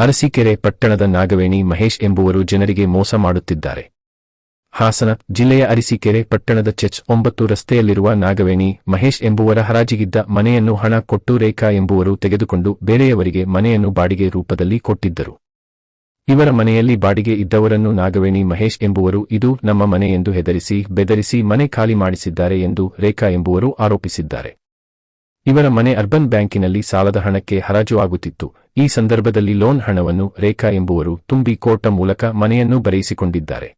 ಅರಸೀಕೆರೆ ಪಟ್ಟಣದ ನಾಗವೇಣಿ ಮಹೇಶ್ ಎಂಬುವರು ಜನರಿಗೆ ಮೋಸ ಮಾಡುತ್ತಿದ್ದಾರೆ. ಹಾಸನ ಜಿಲ್ಲೆಯ ಅರಸೀಕೆರೆ ಪಟ್ಟಣದ ಚೆಚ್ ಒಂಬತ್ತು ರಸ್ತೆಯಲ್ಲಿರುವ ನಾಗವೇಣಿ ಮಹೇಶ್ ಎಂಬುವರ ಹರಾಜಿಗಿದ್ದ ಮನೆಯನ್ನು ಹಣ ಕೊಟ್ಟು ರೇಖಾ ಎಂಬುವರು ತೆಗೆದುಕೊಂಡು ಬೇರೆಯವರಿಗೆ ಮನೆಯನ್ನು ಬಾಡಿಗೆ ರೂಪದಲ್ಲಿ ಕೊಟ್ಟಿದ್ದರು. ಇವರ ಮನೆಯಲ್ಲಿ ಬಾಡಿಗೆ ಇದ್ದವರನ್ನು ನಾಗವೇಣಿ ಮಹೇಶ್ ಎಂಬುವರು ಇದು ನಮ್ಮ ಮನೆ ಎಂದು ಹೆದರಿಸಿ ಬೆದರಿಸಿ ಮನೆ ಖಾಲಿ ಮಾಡಿಸಿದ್ದಾರೆ ಎಂದು ರೇಖಾ ಎಂಬುವರು ಆರೋಪಿಸಿದ್ದಾರೆ. ಇವರ ಮನೆ ಅರ್ಬನ್ ಬ್ಯಾಂಕಿನಲ್ಲಿ ಸಾಲದ ಹಣಕ್ಕೆ ಹರಾಜು ಆಗುತ್ತಿತ್ತು ಈ ಸಂದರ್ಭದಲ್ಲಿ ಲೋನ್ ಹಣವನ್ನು ರೇಖಾ ಎಂಬುವರು ತುಂಬಿ ಕೋರ್ಟ ಮೂಲಕ ಮನೆಯನ್ನು ಬರೆಯಿಸಿಕೊಂಡಿದ್ದಾರೆ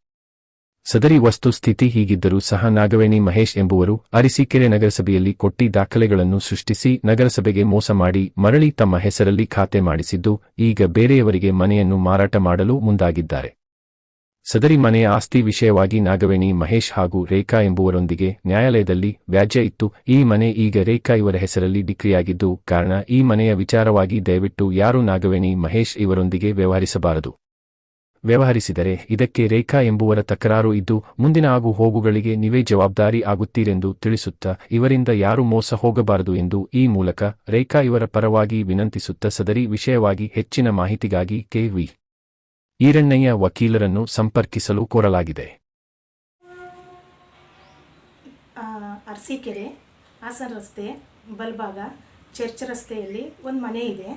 ಸದರಿ ವಸ್ತು ಸ್ಥಿತಿ ಹೀಗಿದ್ದರೂ ಸಹ ನಾಗವೇಣಿ ಮಹೇಶ್ ಎಂಬುವರು ಅರಿಸಿಕೆರೆ ನಗರಸಭೆಯಲ್ಲಿ ಕೊಟ್ಟಿ ದಾಖಲೆಗಳನ್ನು ಸೃಷ್ಟಿಸಿ ನಗರಸಭೆಗೆ ಮೋಸ ಮಾಡಿ ಮರಳಿ ತಮ್ಮ ಹೆಸರಲ್ಲಿ ಖಾತೆ ಮಾಡಿಸಿದ್ದು, ಈಗ ಬೇರೆಯವರಿಗೆ ಮನೆಯನ್ನು ಮಾರಾಟ ಮಾಡಲು ಮುಂದಾಗಿದ್ದಾರೆ. ಸದರಿ ಮನೆಯ ಆಸ್ತಿ ವಿಷಯವಾಗಿ ನಾಗವೇಣಿ, ಮಹೇಶ್ ಹಾಗೂ ರೇಖಾ ಎಂಬುವರೊಂದಿಗೆ ನ್ಯಾಯಾಲಯದಲ್ಲಿ ವ್ಯಾಜ್ಯ ಇತ್ತು. ಈ ಮನೆ ಈಗ ರೇಖಾ ಇವರ ಹೆಸರಲ್ಲಿ ಡಿಕ್ರಿಯಾಗಿದ್ದು, ಕಾರಣ ಈ ಮನೆಯ ವಿಚಾರವಾಗಿ ದಯವಿಟ್ಟು ಯಾರು ನಾಗವೇಣಿ, ಮಹೇಶ್ ಇವರೊಂದಿಗೆ ವ್ಯವಹರಿಸಬಾರದು. ವ್ಯವಹರಿಸಿದರೆ ಇದಕ್ಕೆ ರೇಖಾ ಎಂಬುವರ ತಕರಾರು ಇದ್ದು, ಮುಂದಿನ ಆಗು ಹೋಗುಗಳಿಗೆ ನೀವೇ ಜವಾಬ್ದಾರಿ ಆಗುತ್ತೀರೆಂದು ತಿಳಿಸುತ್ತಾ, ಇವರಿಂದ ಯಾರು ಮೋಸ ಹೋಗಬಾರದು ಎಂದು ಈ ಮೂಲಕ ರೇಖಾ ಇವರ ಪರವಾಗಿ ವಿನಂತಿಸುತ್ತ ಸದರಿ ವಿಷಯವಾಗಿ ಹೆಚ್ಚಿನ ಮಾಹಿತಿಗಾಗಿ ಕೆವಿ ಈರಣ್ಣಯ್ಯ ವಕೀಲರನ್ನು ಸಂಪರ್ಕಿಸಲು ಕೋರಲಾಗಿದೆ. ಅರಸಿಕೆರೆ, ಹಾಸನ ರಸ್ತೆ ಬಲ್ಭಾಗ ಚರ್ಚ್ ರಸ್ತೆಯಲ್ಲಿ ಒಂದು ಮನೆ ಇದೆ.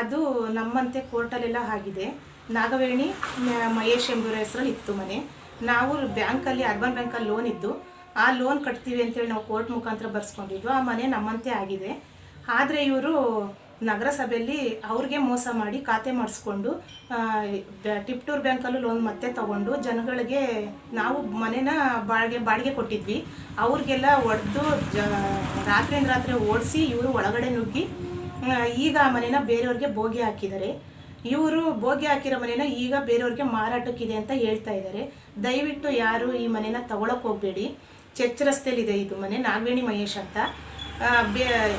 ಅದು ನಮ್ಮಂತೆ ಕೋರ್ಟಲ್ಲೆಲ್ಲ ಆಗಿದೆ. ನಾಗವೇಣಿ ಮಹೇಶ್ ಎಂಬುವರ ಹೆಸರಲ್ಲಿ ಇತ್ತು ಮನೆ. ನಾವು ಬ್ಯಾಂಕಲ್ಲಿ, ಅರ್ಬನ್ ಬ್ಯಾಂಕಲ್ಲಿ ಲೋನ್ ಇದ್ದು, ಆ ಲೋನ್ ಕಟ್ತೀವಿ ಅಂತೇಳಿ ನಾವು ಕೋರ್ಟ್ ಮುಖಾಂತರ ಬರ್ಸ್ಕೊಂಡಿದ್ವು ಆ ಮನೆ ನಮ್ಮಂತೆ ಆಗಿದೆ. ಆದರೆ ಇವರು ನಗರಸಭೆಯಲ್ಲಿ ಅವ್ರಿಗೆ ಮೋಸ ಮಾಡಿ ಖಾತೆ ಮಾಡಿಸ್ಕೊಂಡು ಟಿಪ್ಟೂರ್ ಬ್ಯಾಂಕಲ್ಲೂ ಲೋನ್ ಮತ್ತೆ ತಗೊಂಡು ಜನಗಳಿಗೆ ನಾವು ಮನೇನ ಬಾಡಿಗೆ ಬಾಡಿಗೆ ಕೊಟ್ಟಿದ್ವಿ. ಅವ್ರಿಗೆಲ್ಲ ಒಡೆದು ಜ ರಾತ್ರಿಯಿಂದ ರಾತ್ರಿ ಓಡಿಸಿ ಇವರು ಒಳಗಡೆ ನುಗ್ಗಿ ಈಗ ಆ ಮನೆನ ಬೇರೆಯವ್ರಿಗೆ ಬೋಗಿ ಹಾಕಿದ್ದಾರೆ. ಇವರು ಬೋಗಿ ಹಾಕಿರೋ ಮನೆನ ಈಗ ಬೇರೆಯವ್ರಿಗೆ ಮಾರಾಟಕ್ಕಿದೆ ಅಂತ ಹೇಳ್ತಾ ಇದ್ದಾರೆ. ದಯವಿಟ್ಟು ಯಾರು ಈ ಮನೇನ ತಗೊಳಕ್ಕೆ ಹೋಗಬೇಡಿ. ಚರ್ಚ್ ರಸ್ತೆಯಲ್ಲಿದೆ ಇದು ಮನೆ. ನಾಗವೇಣಿ ಮಹೇಶ್ ಅಂತ.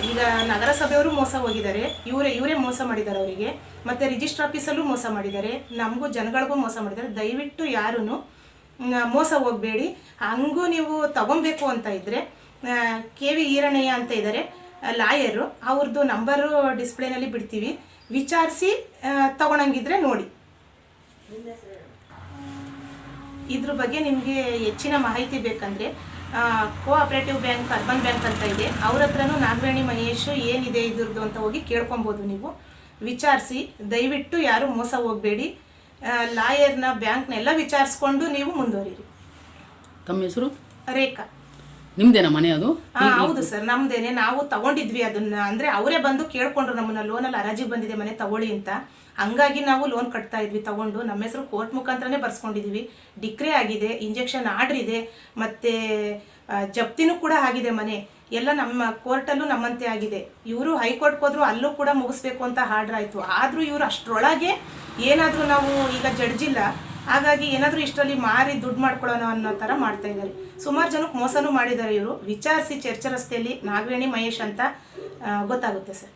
ಈಗ ನಗರಸಭೆಯವರು ಮೋಸ ಹೋಗಿದ್ದಾರೆ. ಇವರೇ ಇವರೇ ಮೋಸ ಮಾಡಿದ್ದಾರೆ ಅವರಿಗೆ. ಮತ್ತೆ ರಿಜಿಸ್ಟರ್ ಆಫೀಸಲ್ಲೂ ಮೋಸ ಮಾಡಿದ್ದಾರೆ. ನಮಗೂ ಜನಗಳಿಗೂ ಮೋಸ ಮಾಡಿದ್ದಾರೆ. ದಯವಿಟ್ಟು ಯಾರೂ ಮೋಸ ಹೋಗಬೇಡಿ. ಹಂಗೂ ನೀವು ತಗೊಬೇಕು ಅಂತ ಇದ್ದರೆ ಕೆ ವಿ ಈರಣಯ್ಯ ಅಂತ ಇದ್ದಾರೆ ಲಾಯರು. ಅವ್ರದ್ದು ನಂಬರು ಡಿಸ್ಪ್ಲೇನಲ್ಲಿ ಬಿಡ್ತೀವಿ. ವಿಚಾರಿಸಿ ತಗೊಳಂಗಿದ್ರೆ ನೋಡಿ. ಇದ್ರ ಬಗ್ಗೆ ನಿಮಗೆ ಹೆಚ್ಚಿನ ಮಾಹಿತಿ ಬೇಕಂದ್ರೆ ಕೋಆಪರೇಟಿವ್ ಬ್ಯಾಂಕ್ ಅರ್ಬನ್ ಬ್ಯಾಂಕ್ ಅಂತ ಇದೆ. ಅವ್ರ ಹತ್ರನೂ ನಾಗವೇಣಿ ಮಹೇಶ್ ಏನಿದೆ ಇದ್ರದ್ದು ಅಂತ ಹೋಗಿ ಕೇಳ್ಕೊಬೋದು ನೀವು. ವಿಚಾರಿಸಿ ದಯವಿಟ್ಟು ಯಾರು ಮೋಸ ಹೋಗಬೇಡಿ. ಲಾಯರ್ನ ಬ್ಯಾಂಕ್ನೆಲ್ಲ ವಿಚಾರಿಸ್ಕೊಂಡು ನೀವು ಮುಂದುವರಿರಿ ತಮ್ಮ ಹೆಸರು? ರೇಖಾ. ನಿಮ್ದೇನಾ ಮನೆ ಅದು? ಹಾ ಹೌದು ಸರ್ ನಮ್ದೇನೆ. ನಾವು ತಗೊಂಡಿದ್ವಿ ಅದನ್ನ. ಅಂದ್ರೆ ಅವರೇ ಬಂದು ಕೇಳ್ಕೊಂಡ್ರು ನಮ್ಮನ್ನ ಲೋನಲ್ಲಿ ಅರಾಜಿ ಬಂದಿದೆ ಮನೆ ತಗೊಳ್ಳಿ ಅಂತ. ಹಂಗಾಗಿ ನಾವು ಲೋನ್ ಕಟ್ತಾ ಇದ್ವಿ ತಗೊಂಡು. ನಮ್ಮ ಹೆಸರು ಕೋರ್ಟ್ ಮುಖಾಂತರನೇ ಬರ್ಸ್ಕೊಂಡಿದೀವಿ. ಡಿಕ್ರಿ ಆಗಿದೆ ಇಂಜೆಕ್ಷನ್ ಆರ್ಡರ್ ಇದೆ ಮತ್ತೆ ಆ, ಜಪ್ತಿನೂ ಕೂಡ ಆಗಿದೆ ಮನೆ. ಎಲ್ಲ ನಮ್ಮ ಕೋರ್ಟಲ್ಲೂ ನಮ್ಮಂತೆ ಆಗಿದೆ. ಇವರು ಹೈಕೋರ್ಟ್ ಹೋದ್ರು ಅಲ್ಲೂ ಕೂಡ ಮುಗಿಸ್ಬೇಕು ಅಂತ ಆರ್ಡರ್ ಆಯ್ತು. ಆದ್ರೂ ಇವರು ಅಷ್ಟರೊಳಗೆ ಏನಾದ್ರೂ ನಾವು ಈಗ ಜಡ್ಜಿಲ್ಲ ಹಾಗಾಗಿ ಏನಾದರೂ ಇಷ್ಟರಲ್ಲಿ ಮಾರಿ ದುಡ್ಡು ಮಾಡ್ಕೊಳ್ಳೋಣ ಅನ್ನೋ ಥರ ಮಾಡ್ತಾ ಇದ್ದಾರೆ. ಸುಮಾರು ಜನಕ್ಕೆ ಮೋಸನೂ ಮಾಡಿದ್ದಾರೆ ಇವರು. ವಿಚಾರಿಸಿ ಚರ್ಚ ರಸ್ತೆಯಲ್ಲಿ ನಾಗವೇಣಿ ಮಹೇಶ್ ಅಂತ ಗೊತ್ತಾಗುತ್ತೆ ಸರ್.